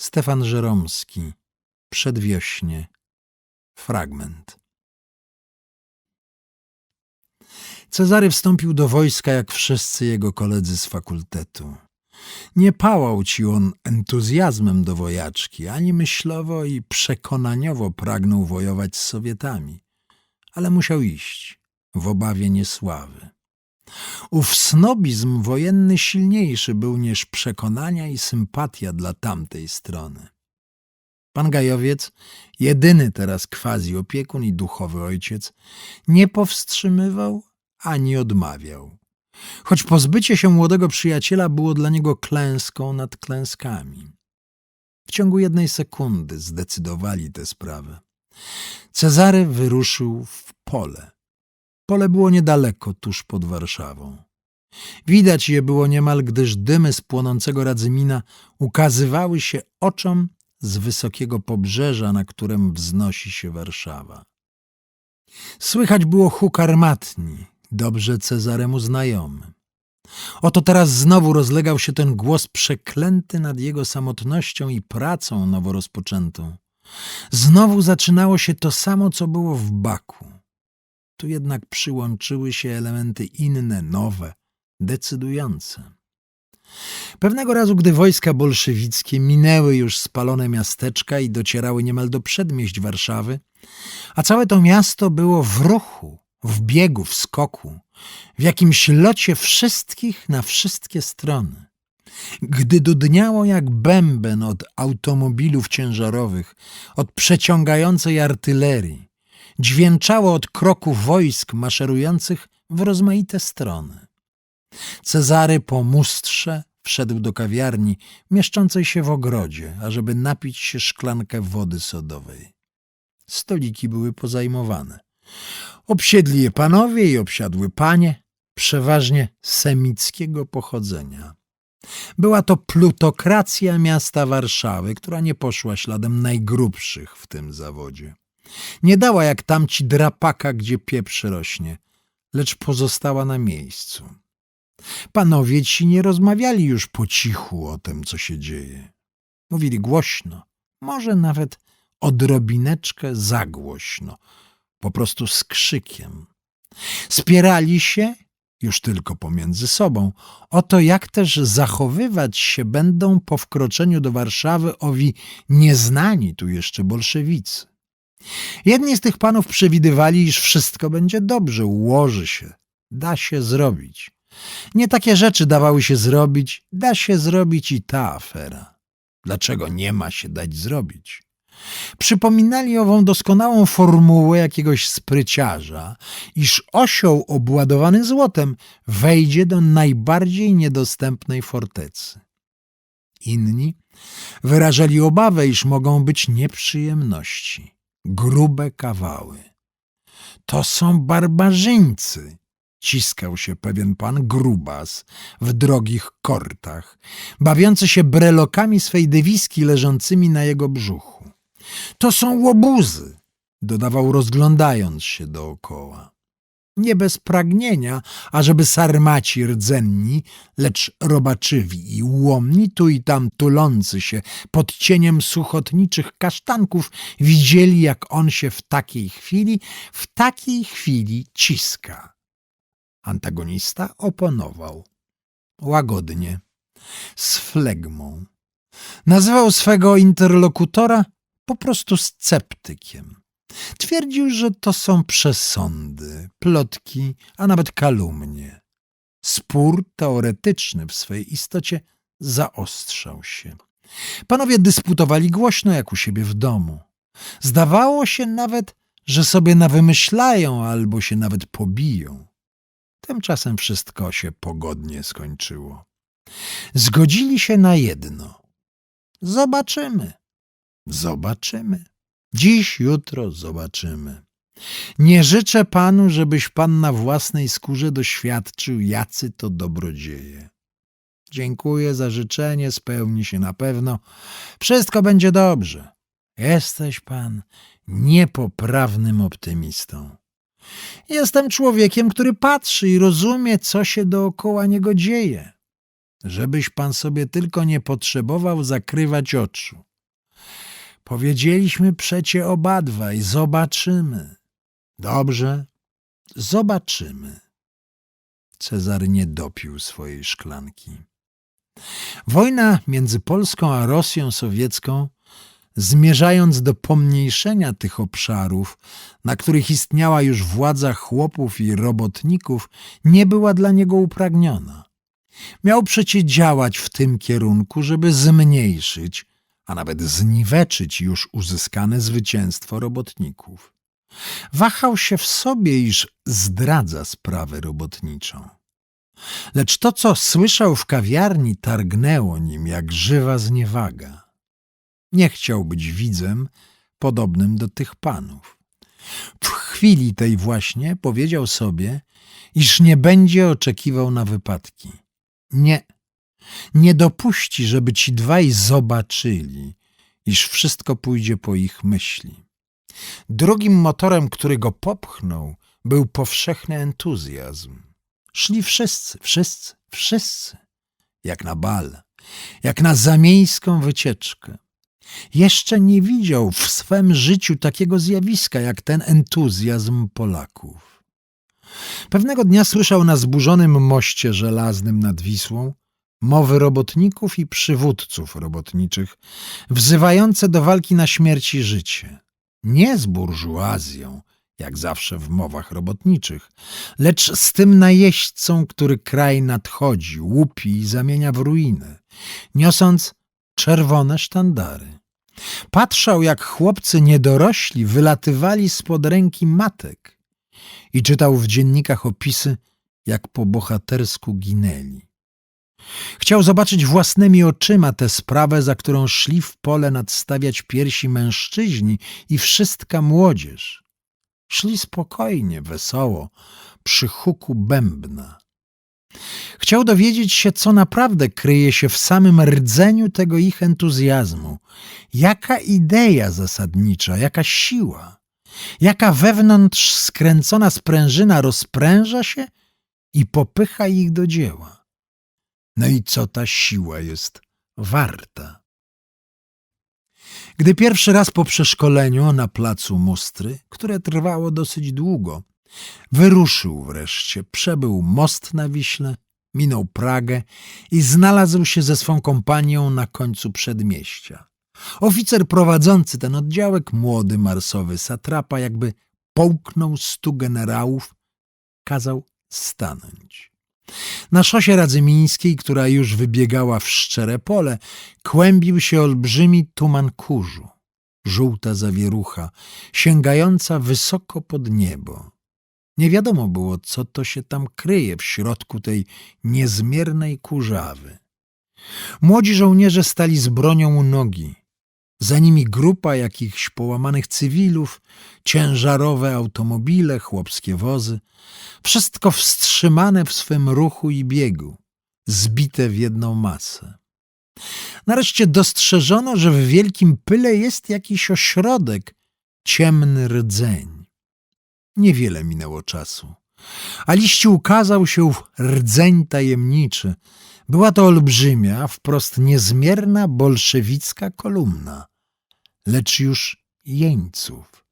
Stefan Żeromski. Przedwiośnie. Fragment. Cezary wstąpił do wojska jak wszyscy jego koledzy z fakultetu. Nie pałał ci on entuzjazmem do wojaczki, ani myślowo i przekonaniowo pragnął wojować z Sowietami, ale musiał iść w obawie niesławy. Ów snobizm wojenny silniejszy był niż przekonania i sympatia dla tamtej strony. Pan Gajowiec, jedyny teraz quasi opiekun i duchowy ojciec, nie powstrzymywał ani odmawiał. Choć pozbycie się młodego przyjaciela było dla niego klęską nad klęskami. W ciągu jednej sekundy zdecydowali tę sprawę. Cezary wyruszył w pole. Pole było niedaleko, tuż pod Warszawą. Widać je było niemal, gdyż dymy z płonącego Radzymina ukazywały się oczom z wysokiego pobrzeża, na którym wznosi się Warszawa. Słychać było huk armatni, dobrze Cezaremu znajomy. Oto teraz znowu rozlegał się ten głos przeklęty nad jego samotnością i pracą nowo rozpoczętą. Znowu zaczynało się to samo, co było w Baku. Tu jednak przyłączyły się elementy inne, nowe, decydujące. Pewnego razu, gdy wojska bolszewickie minęły już spalone miasteczka i docierały niemal do przedmieść Warszawy, a całe to miasto było w ruchu, w biegu, w skoku, w jakimś locie wszystkich na wszystkie strony. Gdy dudniało jak bęben od automobilów ciężarowych, od przeciągającej artylerii, dźwięczało od kroku wojsk maszerujących w rozmaite strony. Cezary po mustrze wszedł do kawiarni mieszczącej się w ogrodzie, ażeby napić się szklankę wody sodowej. Stoliki były pozajmowane. Obsiedli je panowie i obsiadły panie, przeważnie semickiego pochodzenia. Była to plutokracja miasta Warszawy, która nie poszła śladem najgrubszych w tym zawodzie. Nie dała jak tamci drapaka, gdzie pieprz rośnie, lecz pozostała na miejscu. Panowie ci nie rozmawiali już po cichu o tym, co się dzieje. Mówili głośno, może nawet odrobineczkę za głośno, po prostu z krzykiem. Spierali się, już tylko pomiędzy sobą, o to, jak też zachowywać się będą po wkroczeniu do Warszawy owi nieznani tu jeszcze bolszewicy. Jedni z tych panów przewidywali, iż wszystko będzie dobrze, ułoży się, da się zrobić. Nie takie rzeczy dawały się zrobić, da się zrobić i ta afera. Dlaczego nie ma się dać zrobić? Przypominali ową doskonałą formułę jakiegoś spryciarza, iż osioł obładowany złotem wejdzie do najbardziej niedostępnej fortecy. Inni wyrażali obawę, iż mogą być nieprzyjemności, grube kawały. To są barbarzyńcy, ciskał się pewien pan grubas w drogich kortach, bawiący się brelokami swej dywiski leżącymi na jego brzuchu. To są łobuzy, dodawał rozglądając się dookoła. Nie bez pragnienia, ażeby sarmaci rdzenni, lecz robaczywi i łomni, tu i tam tulący się pod cieniem suchotniczych kasztanków, widzieli, jak on się w takiej chwili, w takiej chwili ciska. Antagonista oponował. Łagodnie, z flegmą. Nazywał swego interlokutora po prostu sceptykiem. Twierdził, że to są przesądy, plotki, a nawet kalumnie. Spór teoretyczny w swej istocie zaostrzał się. Panowie dysputowali głośno jak u siebie w domu. Zdawało się nawet, że sobie nawymyślają albo się nawet pobiją. Tymczasem wszystko się pogodnie skończyło. Zgodzili się na jedno. Zobaczymy. Zobaczymy. Dziś, jutro zobaczymy. Nie życzę panu, żebyś pan na własnej skórze doświadczył, jacy to dobrodzieje. Dziękuję za życzenie, spełni się na pewno. Wszystko będzie dobrze. Jesteś pan niepoprawnym optymistą. Jestem człowiekiem, który patrzy i rozumie, co się dookoła niego dzieje. Żebyś pan sobie tylko nie potrzebował zakrywać oczu. Powiedzieliśmy przecie obadwaj, zobaczymy. Dobrze, zobaczymy. Cezary nie dopił swojej szklanki. Wojna między Polską a Rosją sowiecką, zmierzając do pomniejszenia tych obszarów, na których istniała już władza chłopów i robotników, nie była dla niego upragniona. Miał przecie działać w tym kierunku, żeby zmniejszyć, a nawet zniweczyć już uzyskane zwycięstwo robotników. Wahał się w sobie, iż zdradza sprawę robotniczą. Lecz to, co słyszał w kawiarni, targnęło nim jak żywa zniewaga. Nie chciał być widzem podobnym do tych panów. W chwili tej właśnie powiedział sobie, iż nie będzie oczekiwał na wypadki. Nie, nie dopuści, żeby ci dwaj zobaczyli, iż wszystko pójdzie po ich myśli. Drugim motorem, który go popchnął, był powszechny entuzjazm. Szli wszyscy, wszyscy, wszyscy, jak na bal, jak na zamieńską wycieczkę. Jeszcze nie widział w swym życiu takiego zjawiska jak ten entuzjazm Polaków. Pewnego dnia słyszał na zburzonym moście żelaznym nad Wisłą mowy robotników i przywódców robotniczych, wzywające do walki na śmierć i życie. Nie z burżuazją, jak zawsze w mowach robotniczych, lecz z tym najeźdźcą, który kraj nadchodzi, łupi i zamienia w ruiny, niosąc czerwone sztandary. Patrzał, jak chłopcy niedorośli wylatywali spod ręki matek i czytał w dziennikach opisy, jak po bohatersku ginęli. Chciał zobaczyć własnymi oczyma tę sprawę, za którą szli w pole nadstawiać piersi mężczyźni i wszystka młodzież. Szli spokojnie, wesoło, przy huku bębna. Chciał dowiedzieć się, co naprawdę kryje się w samym rdzeniu tego ich entuzjazmu. Jaka idea zasadnicza, jaka siła, jaka wewnątrz skręcona sprężyna rozpręża się i popycha ich do dzieła. No i co ta siła jest warta? Gdy pierwszy raz po przeszkoleniu na placu Mustry, które trwało dosyć długo, wyruszył wreszcie, przebył most na Wiśle, minął Pragę i znalazł się ze swą kompanią na końcu przedmieścia. Oficer prowadzący ten oddziałek, młody marsowy satrapa, jakby połknął stu generałów, kazał stanąć. Na szosie radzymińskiej, która już wybiegała w szczere pole, kłębił się olbrzymi tuman kurzu, żółta zawierucha, sięgająca wysoko pod niebo. Nie wiadomo było, co to się tam kryje w środku tej niezmiernej kurzawy. Młodzi żołnierze stali z bronią u nogi. Za nimi grupa jakichś połamanych cywilów, ciężarowe automobile, chłopskie wozy. Wszystko wstrzymane w swym ruchu i biegu, zbite w jedną masę. Nareszcie dostrzeżono, że w wielkim pyle jest jakiś ośrodek, ciemny rdzeń. Niewiele minęło czasu, a liści ukazał się rdzeń tajemniczy. Była to olbrzymia, wprost niezmierna bolszewicka kolumna, lecz już jeńców.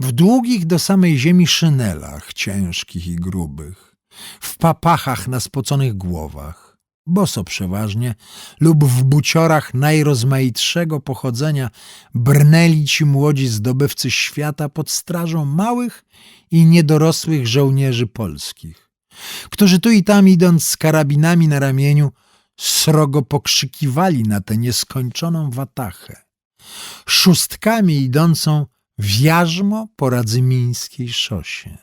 W długich do samej ziemi szynelach, ciężkich i grubych, w papachach na spoconych głowach, boso przeważnie, lub w buciorach najrozmaitszego pochodzenia brnęli ci młodzi zdobywcy świata pod strażą małych i niedorosłych żołnierzy polskich, którzy tu i tam idąc z karabinami na ramieniu srogo pokrzykiwali na tę nieskończoną watachę, szóstkami idącą w jarzmo po radzymińskiej szosie.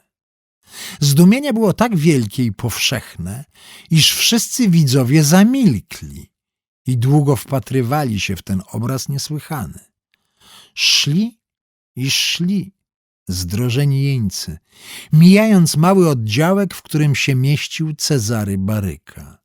Zdumienie było tak wielkie i powszechne, iż wszyscy widzowie zamilkli i długo wpatrywali się w ten obraz niesłychany. Szli i szli zdrożeni jeńcy, mijając mały oddziałek, w którym się mieścił Cezary Baryka.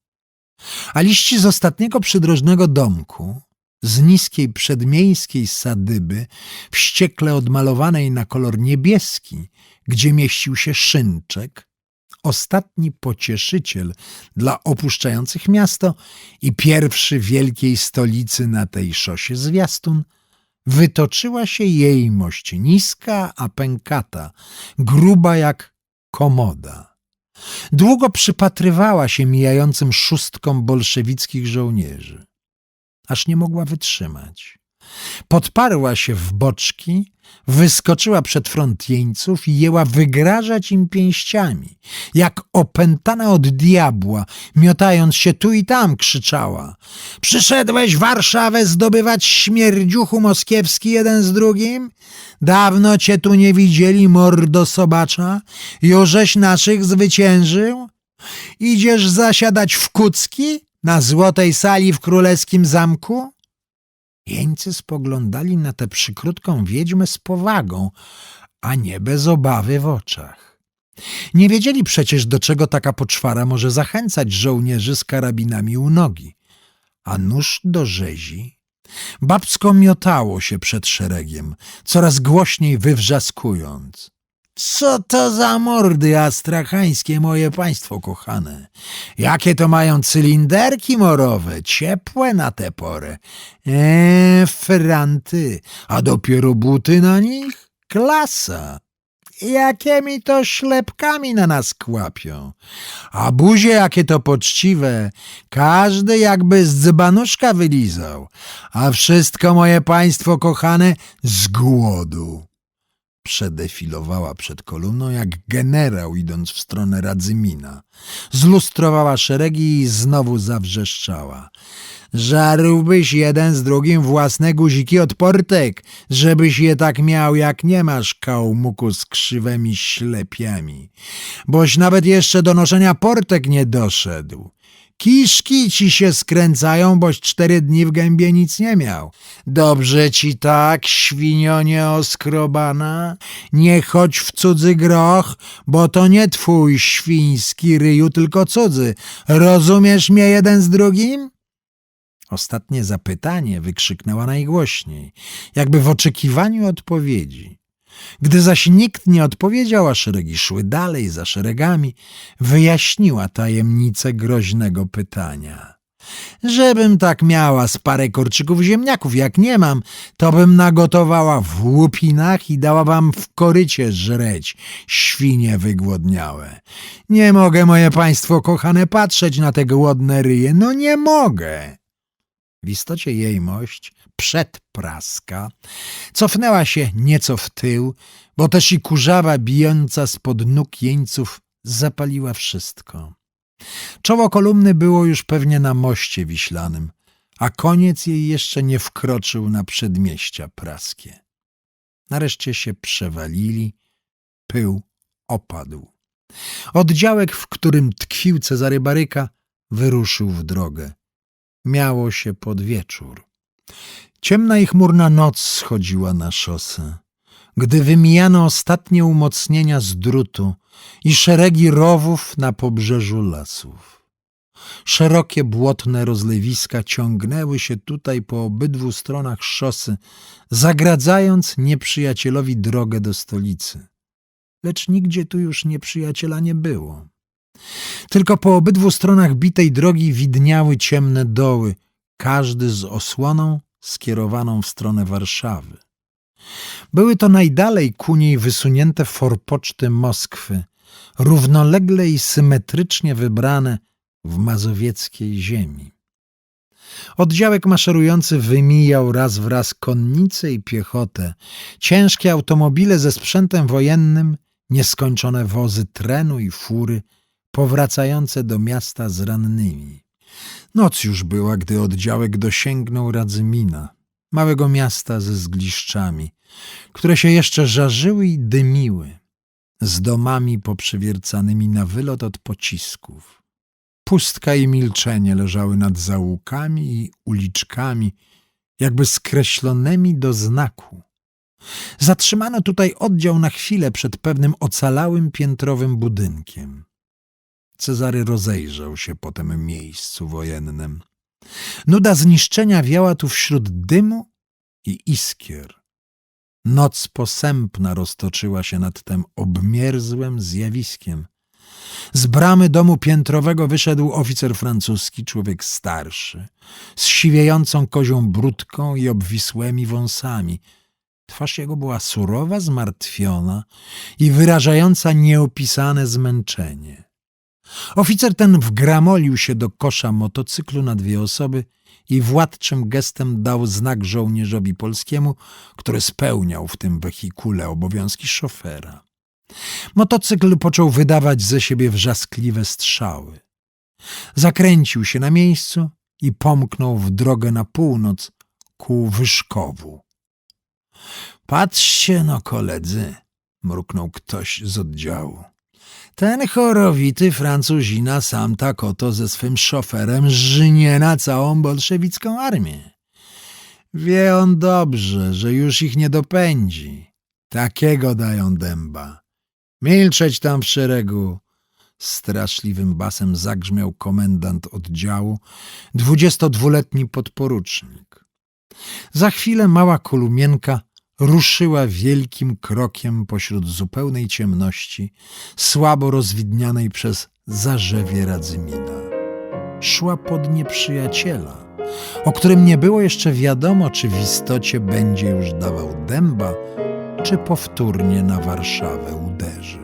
A liści z ostatniego przydrożnego domku, z niskiej przedmiejskiej sadyby, wściekle odmalowanej na kolor niebieski, gdzie mieścił się szynczek, ostatni pocieszyciel dla opuszczających miasto i pierwszy wielkiej stolicy na tej szosie zwiastun, wytoczyła się jejmość, niska, a pękata, gruba jak komoda. Długo przypatrywała się mijającym szóstkom bolszewickich żołnierzy, aż nie mogła wytrzymać. Podparła się w boczki, wyskoczyła przed front jeńców i jęła wygrażać im pięściami. Jak opętana od diabła, miotając się tu i tam, krzyczała. Przyszedłeś Warszawę zdobywać śmierdziuchu moskiewski jeden z drugim? Dawno cię tu nie widzieli, mordo sobacza? Jużeś naszych zwyciężył? Idziesz zasiadać w kucki? Na złotej sali w królewskim zamku? Jeńcy spoglądali na tę przykrótką wiedźmę z powagą, a nie bez obawy w oczach. Nie wiedzieli przecież, do czego taka poczwara może zachęcać żołnierzy z karabinami u nogi. A nóż do rzezi. Babsko miotało się przed szeregiem, coraz głośniej wywrzaskując. Co to za mordy astrachańskie, moje państwo kochane? Jakie to mają cylinderki morowe, ciepłe na tę porę. Eee, franty, a dopiero buty na nich? Klasa. Jakimi to ślepkami na nas kłapią. A buzie jakie to poczciwe, każdy jakby z dzbanuszka wylizał, a wszystko moje państwo kochane z głodu przedefilowała przed kolumną jak generał idąc w stronę Radzymina. Zlustrowała szeregi i znowu zawrzeszczała. Żarłbyś jeden z drugim własne guziki od portek, żebyś je tak miał jak nie masz kałmuku z krzywymi ślepiami. Boś nawet jeszcze do noszenia portek nie doszedł. Kiszki ci się skręcają, boś cztery dni w gębie nic nie miał. Dobrze ci tak, świnio nieoskrobana? Nie chodź w cudzy groch, bo to nie twój świński ryju, tylko cudzy. Rozumiesz mnie jeden z drugim? Ostatnie zapytanie wykrzyknęła najgłośniej, jakby w oczekiwaniu odpowiedzi. Gdy zaś nikt nie odpowiedział, a szeregi szły dalej za szeregami, wyjaśniła tajemnicę groźnego pytania. Żebym tak miała z parę korczyków ziemniaków, jak nie mam, to bym nagotowała w łupinach i dała wam w korycie żreć, świnie wygłodniałe. Nie mogę, moje państwo kochane, patrzeć na te głodne ryje, no nie mogę. W istocie jejmość przedpraska cofnęła się nieco w tył, bo też i kurzawa bijąca spod nóg jeńców zapaliła wszystko. Czoło kolumny było już pewnie na moście wiślanym, a koniec jej jeszcze nie wkroczył na przedmieścia praskie. Nareszcie się przewalili, pył opadł. Oddziałek, w którym tkwił Cezary Baryka, wyruszył w drogę. Miało się pod wieczór. Ciemna i chmurna noc schodziła na szosę. Gdy wymijano ostatnie umocnienia z drutu i szeregi rowów na pobrzeżu lasów. Szerokie błotne rozlewiska ciągnęły się tutaj po obydwu stronach szosy, zagradzając nieprzyjacielowi drogę do stolicy. Lecz nigdzie tu już nieprzyjaciela nie było. Tylko po obydwu stronach bitej drogi widniały ciemne doły, każdy z osłoną skierowaną w stronę Warszawy. Były to najdalej ku niej wysunięte forpoczty Moskwy, równolegle i symetrycznie wybrane w mazowieckiej ziemi. Oddziałek maszerujący wymijał raz w raz konnicę i piechotę, ciężkie automobile ze sprzętem wojennym, nieskończone wozy trenu i fury, powracające do miasta z rannymi. Noc już była, gdy oddziałek dosięgnął Radzymina, małego miasta ze zgliszczami, które się jeszcze żarzyły i dymiły, z domami poprzewiercanymi na wylot od pocisków. Pustka i milczenie leżały nad zaułkami i uliczkami, jakby skreślonymi do znaku. Zatrzymano tutaj oddział na chwilę przed pewnym ocalałym piętrowym budynkiem. Cezary rozejrzał się po tym miejscu wojennym. Nuda zniszczenia wiała tu wśród dymu i iskier. Noc posępna roztoczyła się nad tym obmierzłym zjawiskiem. Z bramy domu piętrowego wyszedł oficer francuski, człowiek starszy, z siwiejącą kozią brudką i obwisłymi wąsami. Twarz jego była surowa, zmartwiona i wyrażająca nieopisane zmęczenie. Oficer ten wgramolił się do kosza motocyklu na dwie osoby i władczym gestem dał znak żołnierzowi polskiemu, który spełniał w tym wehikule obowiązki szofera. Motocykl począł wydawać ze siebie wrzaskliwe strzały. Zakręcił się na miejscu i pomknął w drogę na północ ku Wyszkowu. Patrzcie no, koledzy, mruknął ktoś z oddziału. Ten chorowity Francuzina sam tak oto ze swym szoferem żnie na całą bolszewicką armię. Wie on dobrze, że już ich nie dopędzi. Takiego dają dęba. Milczeć tam w szeregu! Straszliwym basem zagrzmiał komendant oddziału, dwudziestodwuletni podporucznik. Za chwilę mała kolumienka ruszyła wielkim krokiem pośród zupełnej ciemności, słabo rozwidnianej przez zarzewie Radzymina. Szła pod nieprzyjaciela, o którym nie było jeszcze wiadomo, czy w istocie będzie już dawał dęba, czy powtórnie na Warszawę uderzy.